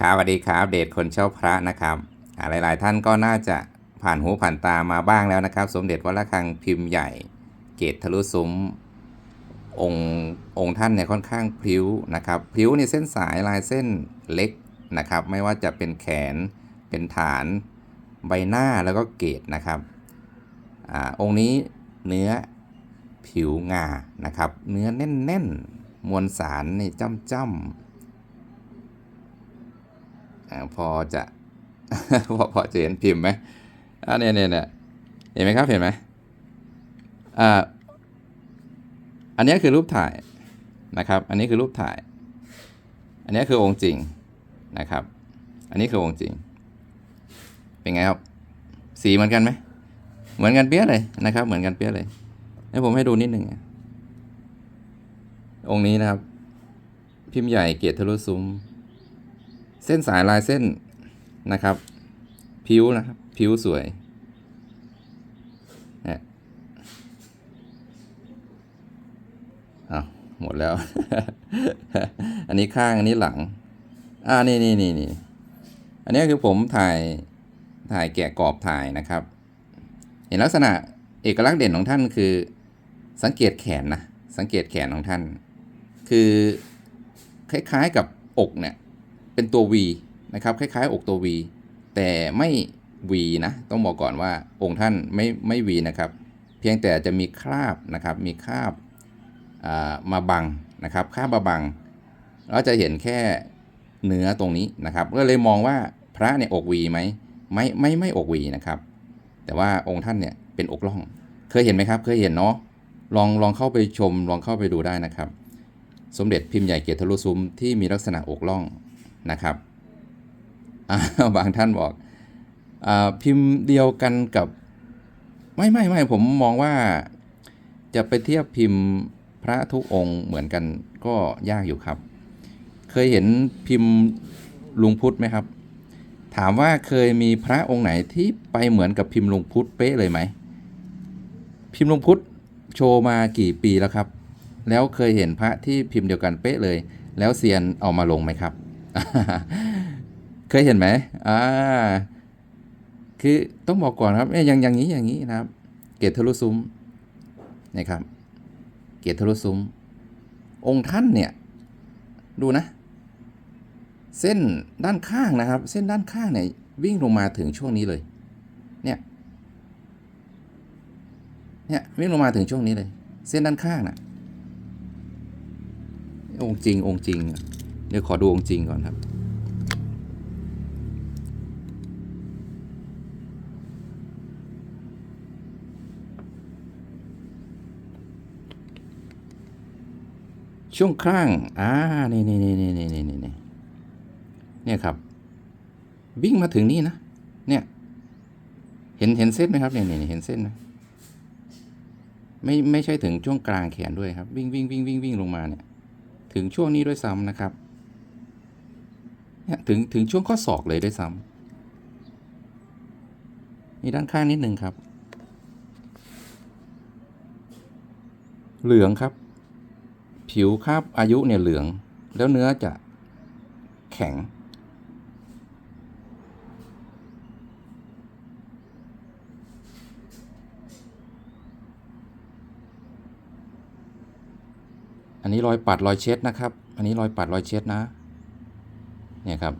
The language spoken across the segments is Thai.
ครับสวัสดีครับ เดชคนเช่าพระนะครับอ่าหลาย ๆ ท่านก็น่าจะผ่านหูผ่านตามาบ้างแล้วนะครับ สมเด็จวัดระฆังพิมพ์ใหญ่ เกตทะลุซุ้มองค์องค์ท่านเนี่ยค่อนข้างพลิ้วนะครับพลิ้วในเส้นสายลายเส้นเล็กนะครับ ไม่ว่าจะเป็นแขนเป็นฐานใบหน้าแล้วก็เกตนะครับอองค์นี้เนื้อผิวงานะครับ เนื้อแน่นๆ มวลสารนี่จ้ำๆ พอจะพอพอจะเห็นพิมพ์ไหมอ่าเนี่ยเนี่ยเนี่ยเห็นไหมครับเห็นไหมอ่าอันนี้คือรูปถ่ายนะครับ อันนี้คือรูปถ่าย อันนี้คือองค์จริงนะครับ อันนี้คือองค์จริง เป็นไงครับ สีเหมือนกันไหมเหมือนกันเปี้ยเลยนะครับ เหมือนกันเปี้ยเลยให้ผมให้ดูนิดหนึ่งองค์นี้นะครับ พิมพ์ใหญ่เกียรติทะลุซุ้ม เส้นสายลายเส้นนะครับ ผิวนะครับ ผิวสวยเนี่ยอ้าหมดแล้ว อันนี้ข้างอันนี้หลัง อ่านี่นี่นี่นี่อันนี้คือผมถ่ายถ่ายแกะกรอบถ่ายนะครับ เห็นลักษณะเอกลักษณ์เด่นของท่านคือ สังเกตแขนนะสังเกตแขนของท่าน คือคล้ายๆกับอกเนี่ย เป็นตัว V นะครับคล้ายๆ อกตัว V แต่ไม่ V นะต้องบอกก่อนว่าองค์ท่านไม่ไม่ V นะครับ เพียงแต่จะมีคราบนะครับมีคราบมาบังนะครับคราบมาบังเราจะเห็นแค่เนื้อตรงนี้นะครับก็เลยมองว่าพระเนี่ยอก V ไหมไม่ไม่ไม่อก V นะครับ แต่ว่าองค์ท่านเนี่ยเป็นอกล่อง เคยเห็นไหมครับ เคยเห็นเนาะลองลองเข้าไปชมลองเข้าไปดูได้นะครับ สมเด็จพิมพ์ใหญ่เกียรติทะลุซุ้มที่มีลักษณะอกล่อง นะครับบางท่านบอกอพิมพ์เดียวกันกับ ไม่ไม่ไม่ผมมองว่าจะไปเทียบพิมพ์พระทุกองค์เหมือนกันก็ยากอยู่ครับ เคยเห็นพิมพ์ลุงพุทธไหมครับ ถามว่าเคยมีพระองค์ไหนที่ไปเหมือนกับพิมพ์ลุงพุทธเป๊ะเลยไหม พิมพ์ลุงพุทธโชว์มากี่ปีแล้วครับ แล้วเคยเห็นพระที่พิมพ์เดียวกันเป๊ะเลย แล้วเซียนเอามาลงไหมครับ เคยเห็นไหมอ่า คือต้องบอกก่อนครับเอ้ยอย่างอย่างนี้อย่างนี้นะครับ เกตทะลุซุ้มนะครับ เกตทะลุซุ้ม องค์ท่านเนี่ย ดูนะ เส้นด้านข้างนะครับ เส้นด้านข้างเนี่ยวิ่งลงมาถึงช่วงนี้เลย เนี่ย เนี่ยวิ่งลงมาถึงช่วงนี้เลย เส้นด้านข้างน่ะองค์จริงองค์จริง เดี๋ยวขอดูองค์จริงก่อนครับ ช่วงข้างอ่านี่นี่นี่นี่นี่นี่นี่เนี่ยครับวิ่งมาถึงนี่นะ เนี่ย เห็นเห็นเส้นไหมครับเนี่ยเนี่ยเห็นเส้นไหมไม่ไม่ใช่ถึงช่วงกลางแขนด้วยครับ วิ่งวิ่งวิ่งวิ่งวิ่งลงมาเนี่ย ถึงช่วงนี้ด้วยซ้ำนะครับ เนี่ยถึงถึงช่วงข้อศอกเลยได้ซ้ำนี่ด้านข้างนิดนึงครับ เหลืองครับ ผิวครับอายุเนี่ยเหลือง แล้วเนื้อจะแข็ง อันนี้รอยปัดรอยเช็ดนะครับ อันนี้รอยปัดรอยเช็ดนะ เนี่ยครับ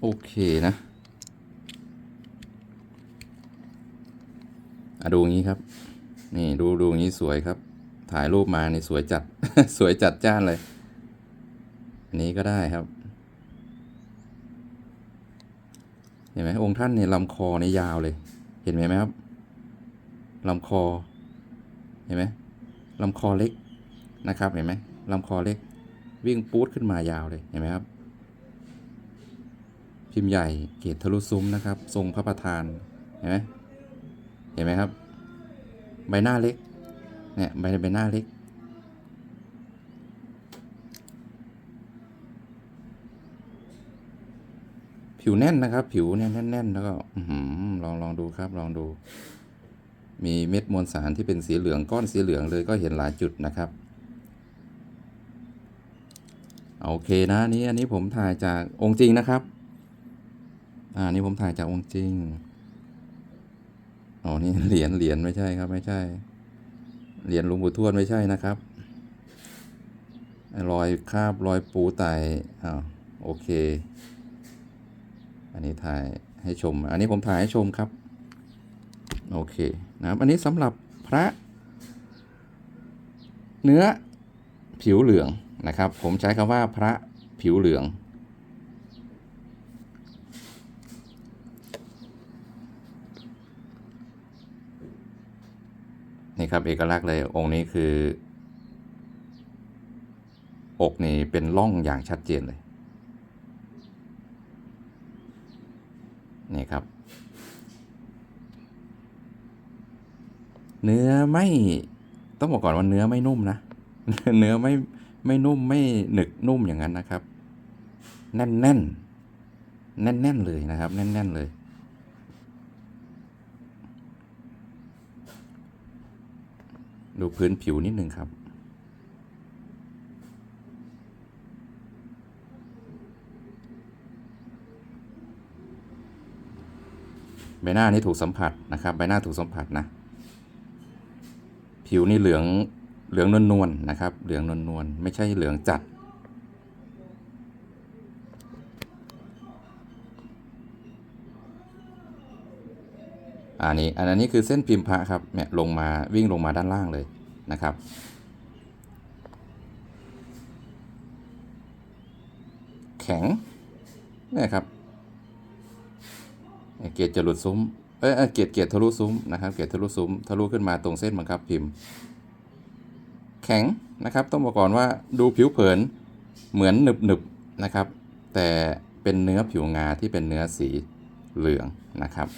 โอเคนะอะดูงี้ครับ นี่ดูดูงี้สวยครับ ถ่ายรูปมานี่สวยจัด สวยจัดจ้านเลย อันนี้ก็ได้ครับ เห็นไหมองค์ท่านเนี่ยลำคอเนี่ยยาวเลย เห็นไหมไหมครับลำคอ เห็นไหม ลำคอเล็กนะครับเห็นไหมลำคอเล็ก วิ่งปูดขึ้นมายาวเลยเห็นไหมครับ พิมพ์ใหญ่เกตทะลุซุ้มนะครับ ทรงพระประธานเห็นไหมเห็นไหมครับ ใบหน้าเล็กเนี่ยใบใบหน้าเล็กผิวแน่นนะครับ ผิวเนี่ยแน่นๆแล้วก็ลองลองดูครับ ลองดู มีเม็ดมวลสารที่เป็นสีเหลืองก้อนสีเหลืองเลยก็เห็นหลายจุดนะครับโอเคนะนี้อันนี้ผมถ่ายจากองค์จริงนะครับอ่านี่ผมถ่ายจากองค์จริงอ๋อนี่เหรียญเหรียญไม่ใช่ครับไม่ใช่ เหรียญหลวงปู่ทวดไม่ใช่นะครับไอ้รอยคาบรอยปูไตอ้าวโอเค อันนี้ถ่ายให้ชม อันนี้ผมถ่ายให้ชมครับ โอเคนะครับอันนี้สำหรับพระเนื้อผิวเหลืองนะครับ ผมใช้คำว่าพระผิวเหลือง นี่ครับเอกลักษณ์เลยองค์นี้คือ อกนี่เป็นร่องอย่างชัดเจนเลย นี่ครับ เนื้อไม่ต้องบอกก่อนว่าเนื้อไม่นุ่มนะ เนื้อไม่ไม่นุ่มไม่หนึกนุ่มอย่างนั้นนะครับ แน่นแน่นแน่นแน่นเลยนะครับ แน่นแน่นเลย ดูพื้นผิวนิดนึงครับใบหน้านี่ถูกสัมผัสนะครับ ใบหน้าถูกสัมผัสนะ ผิวนี่เหลืองเหลืองนวลๆนะครับ เหลืองนวลๆไม่ใช่เหลืองจัด อันนี้อันนี้คือเส้นพิมพ์พระครับเนี่ยลงมาวิ่งลงมาด้านล่างเลยนะครับแข็งเนี่ยครับเกียรติจะหลุดซุ้ม เอยเอยเกียรติเกียรติทะลุซุ้มนะครับเกียรติทะลุซุ้มทะลุขึ้นมาตรงเส้นบังคับพิมพ์ แข็งนะครับ ต้องบอกก่อนว่าดูผิวเผินเหมือนหนึบหนึบนะครับ แต่เป็นเนื้อผิวงาที่เป็นเนื้อสีเหลืองนะครับ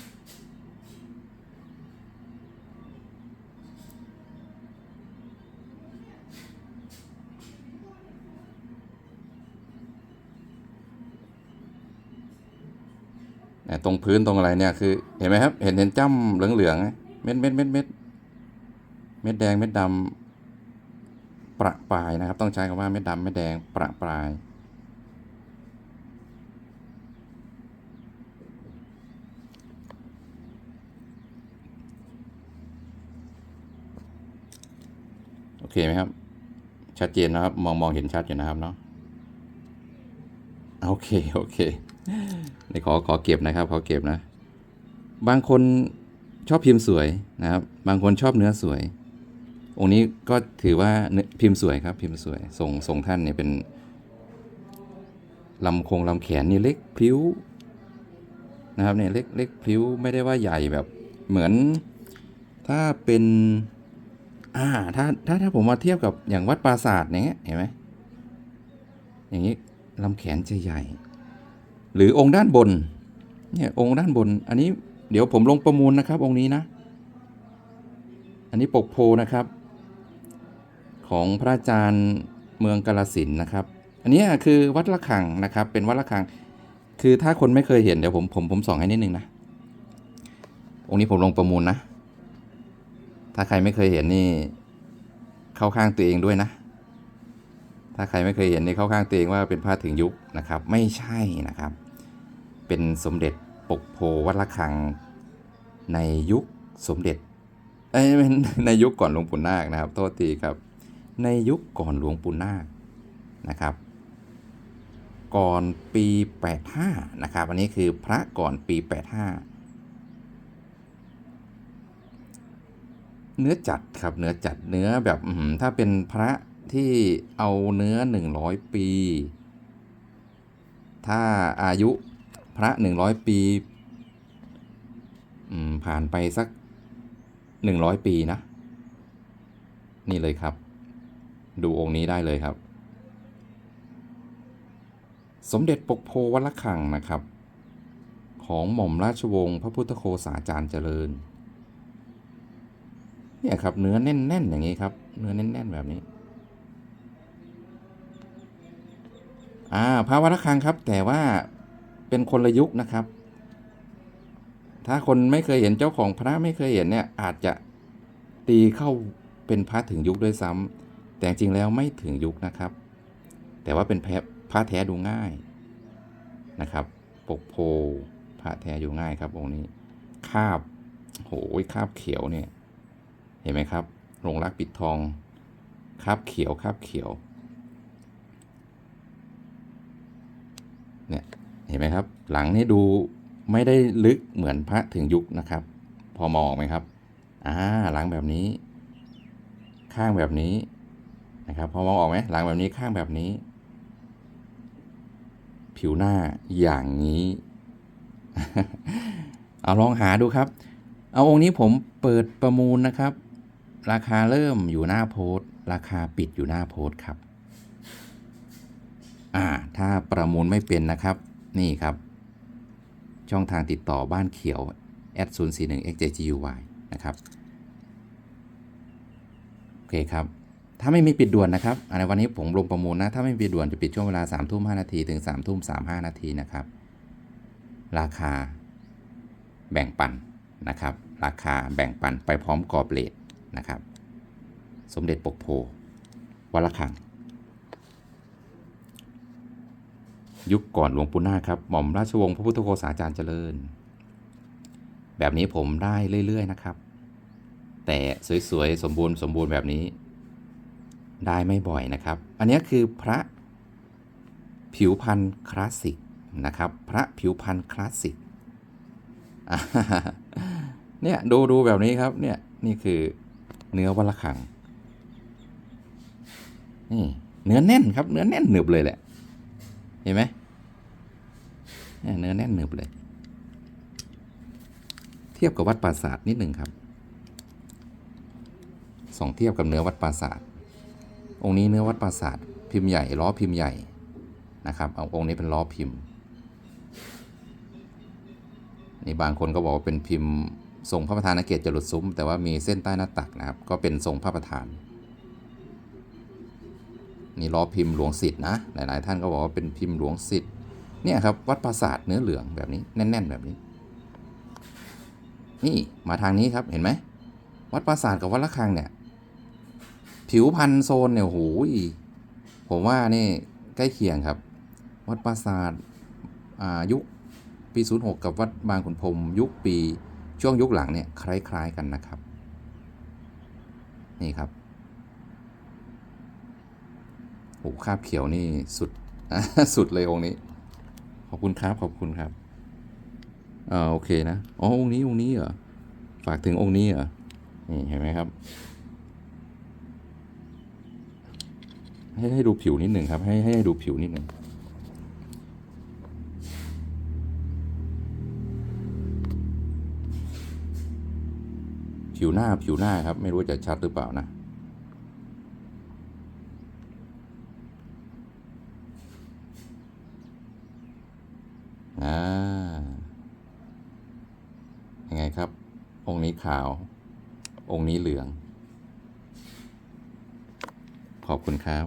ตรงพื้นตรงอะไรเนี่ยคือเห็นไหมครับ เห็นเห็นจ้ำเหลืองๆเม็ดเม็ดเม็ดเม็ดเม็ดแดงเม็ดดำประปรายนะครับ ต้องใช้คำว่าเม็ดดำเม็ดแดงประปรายโอเคไหมครับ ชัดเจนนะครับ มองมองเห็นชัดอยู่นะครับเนาะโอเค โอเค นี่ขอขอเก็บนะครับขอเก็บนะ บางคนชอบพิมพ์สวยนะครับ บางคนชอบเนื้อสวย องค์นี้ก็ถือว่าพิมพ์สวยครับ พิมพ์สวยทรงทรงท่านเนี่ยเป็นลำโคงลำแขนนี่เล็กพริ้วนะครับเนี่ยเล็กเล็กพริ้วไม่ได้ว่าใหญ่แบบเหมือนถ้าเป็นอ่าถ้าถ้าถ้าผมมาเทียบกับอย่างวัดปราสาทอย่างเงี้ยเห็นไหมอย่างนี้ลำแขนจะใหญ่ หรือองค์ด้านบนเนี่ยองค์ด้านบน อันนี้เดี๋ยวผมลงประมูลนะครับ องค์นี้นะ อันนี้ปกโพนะครับ ของพระอาจารย์เมืองกาลสินนะครับ อันนี้คือวัดละคังนะครับ เป็นวัดละคัง คือถ้าคนไม่เคยเห็นเดี๋ยวผมผมผมส่องให้นิดนึงนะองค์นี้ผมลงประมูลนะ ถ้าใครไม่เคยเห็นนี่ เข้าข้างตัวเองด้วยนะ ถ้าใครไม่เคยเห็นนี่เข้าข้างตัวเองว่าเป็นพระถึงยุคนะครับ ไม่ใช่นะครับ เป็นสมเด็จปกโพวัดละคัง ในยุคสมเด็จเอ้ยในยุคก่อนหลวงปู่นาคนะครับ โทษทีครับ ในยุคก่อนหลวงปู่นาคนะครับ ก่อนปี 85 นะครับ อันนี้คือพระก่อนปี 85 เนื้อจัดครับเนื้อจัดเนื้อแบบถ้าเป็นพระที่เอาเนื้อหนึ่งร้อยปี ถ้าอายุ พระหนึ่งร้อยปีผ่านไปสักหนึ่งร้อยปีนะ นี่เลยครับ ดูองค์นี้ได้เลยครับ สมเด็จปกโพวัลคังนะครับ ของหม่อมราชวงศ์พระพุทธโฆษาจารย์เจริญเนี่ยครับเนื้อแน่นๆอย่างนี้ครับ เนื้อแน่นๆแบบนี้อ่าพระวัดระฆังครับ แต่ว่า เป็นคนละยุคนะครับ ถ้าคนไม่เคยเห็นเจ้าของพระไม่เคยเห็นเนี่ยอาจจะตีเข้าเป็นพระถึงยุคด้วยซ้ำแต่จริงๆแล้วไม่ถึงยุคนะครับ แต่ว่าเป็นแพะพระแท้ดูง่ายนะครับ ปกโพพระแท้ดูง่ายครับองค์นี้คาบโหยคาบเขียวเนี่ย เห็นไหมครับลงรักปิดทองคาบเขียวคาบเขียว เนี่ย เห็น ไหมครับ หลังนี่ดูไม่ได้ลึกเหมือนพระถึงยุคนะครับ พอมองไหมครับอ่าหลังแบบนี้ ข้างแบบนี้นะครับ พอมองออกไหมหลังแบบนี้ข้างแบบนี้ ผิวหน้าอย่างนี้เอาลองหาดูครับ เอาองค์นี้ผมเปิดประมูลนะครับ ราคาเริ่มอยู่หน้าโพสราคาปิดอยู่หน้าโพสครับ อ่า ถ้าประมูลไม่เป็นนะครับ นี่ครับ ช่องทางติดต่อบ้านเขียว at 0 4 1 x j g u y นะครับ โอเคครับ ถ้าไม่มีปิดด่วนนะครับในวันนี้ผมลงประมูลนะ ถ้าไม่มีปิดด่วนจะปิดช่วงเวลา3ทุ่ม5นาทีถึง3ทุ่ม35 นาทีนะครับ ราคาแบ่งปันนะครับ ราคาแบ่งปันไปพร้อมกอบเลทนะครับ สมเด็จปกโพวัดละคัง ยุคก่อนหลวงปู่นาครับ หม่อมราชวงศ์พระพุทธโฆษาจารย์เจริญ แบบนี้ผมได้เรื่อย ๆ นะครับ แต่สวยๆ สมบูรณ์สมบูรณ์แบบนี้ ได้ไม่บ่อยนะครับ อันนี้คือพระผิวพันธ์คลาสสิกนะครับ พระผิวพันธ์คลาสสิกเนี่ยดูดูแบบนี้ครับเนี่ยนี่คือเนื้อวัลคังนี่เนื้อแน่นครับ เนื้อแน่นหนึบเลยแหละ เห็นไหมเนื้อแน่นหนึบเลย เทียบกับวัดปราสาทนิดหนึ่งครับสองเทียบกับเนื้อวัดปราสาท องค์นี้เนื้อวัดปราสาท พิมพ์ใหญ่ล้อพิมพ์ใหญ่นะครับ เอาองค์นี้เป็นล้อพิมพ์นี่บางคนก็บอกว่าเป็นพิมพ์ทรงพระประธานเกตจรดซุ้ม แต่ว่ามีเส้นใต้หน้าตักนะครับ ก็เป็นทรงพระประธาน นี่ล้อพิมพ์หลวงสิทธ์นะ หลาย ๆ ท่านก็บอกว่าเป็นพิมพ์หลวงสิทธ์เนี่ยครับวัดปราสาทเนื้อเหลืองแบบนี้ แน่น ๆ แบบนี้ นี่มาทางนี้ครับเห็นไหมวัดปราสาทกับวัดละคังเนี่ย ผิวพันธุ์โซนเนี่ยโอ้โหยผมว่านี่ใกล้เคียงครับ วัดปราสาทอายุคปี 06 กับวัดบางขุนพรมยุคปีช่วงยุคหลังเนี่ยคล้าย ๆ กันนะครับ นี่ครับ โอ้คาบเขียวนี่สุด สุดเลยองค์นี้ ขอบคุณครับขอบคุณครับอ่าโอเคนะ อ๋อองค์นี้องค์นี้เหรอ ฝากถึงองค์นี้เหรอ นี่เห็นไหมครับ ให้ให้ดูผิวนิดหนึ่งครับ ให้ให้ดูผิวนิดหนึ่งผิวหน้าผิวหน้าครับ ไม่รู้จะชัดหรือเปล่านะ อ่ายังไงครับ องค์นี้ขาว องค์นี้เหลือง ขอบคุณครับ